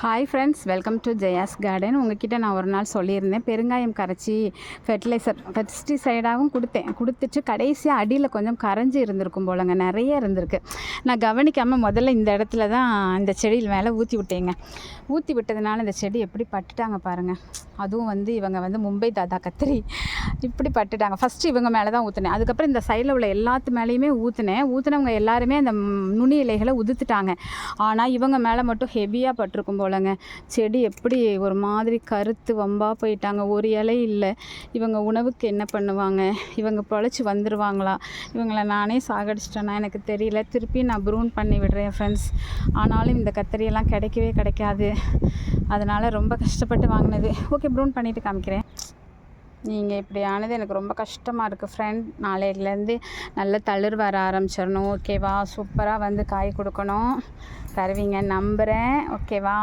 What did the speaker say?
Hi friends welcome to Jaya's garden உங்ககிட்ட நான் ஒரு நாள் சொல்லியிருந்தேன். பெருங்காயம் கரைச்சி ஃபெர்டிலைசர் பெஸ்டிசைடாகவும் கொடுத்தேன். கொடுத்துட்டு கடைசியாக அடியில் கொஞ்சம் கரைஞ்சி இருந்திருக்கும் போலங்க. நிறைய இருந்திருக்கு. நான் கவனிக்காமல் முதல்ல இந்த இடத்துல தான் இந்த செடியில் மேலே ஊற்றி விட்டேங்க. ஊற்றி விட்டதுனால இந்த செடி எப்படி பட்டுட்டாங்க பாருங்கள் அதுவும் வந்து இவங்க வந்து மும்பை தாதா கத்திரி. இப்படி பட்டுட்டாங்க. ஃபஸ்ட்டு இவங்க மேலே தான் ஊற்றினேன் அதுக்கப்புறம் இந்த சைடில் உள்ள எல்லாத்து மேலேயுமே ஊற்றினேன் ஊற்றினவங்க எல்லாருமே அந்த நுனி இலைகளை உதுத்துட்டாங்க. ஆனால் இவங்க மேலே மட்டும் ஹெவியாக பட்டிருக்கும் போலங்க. செடி எப்படி ஒரு மாதிரி கருத்து வம்பாக போயிட்டாங்க. ஒரு இலை இல்லை. இவங்க உணவுக்கு என்ன பண்ணுவாங்க? இவங்க பொழைச்சி வந்துடுவாங்களா இவங்கள நானே சாகடிச்சிட்டேன்னா எனக்கு தெரியல. திருப்பி நான் ப்ரூன் பண்ணி விடுறேன் ஃப்ரெண்ட்ஸ் ஆனாலும் இந்த கத்திரியெல்லாம் கிடைக்கவே கிடைக்காது. அதனால் ரொம்ப கஷ்டப்பட்டு வாங்கினது. ஓகே ப்ரூன் பண்ணிவிட்டு காமிக்கிறேன். நீங்கள் இப்படி ஆனது எனக்கு ரொம்ப கஷ்டமாக இருக்குது ஃப்ரெண்ட் நாளையிலேருந்து நல்ல தளிர் வர ஆரம்பிச்சிடணும். ஓகேவா சூப்பராக வந்து காய் கொடுக்கணும். தருவீங்க. நம்புகிறேன் ஓகேவா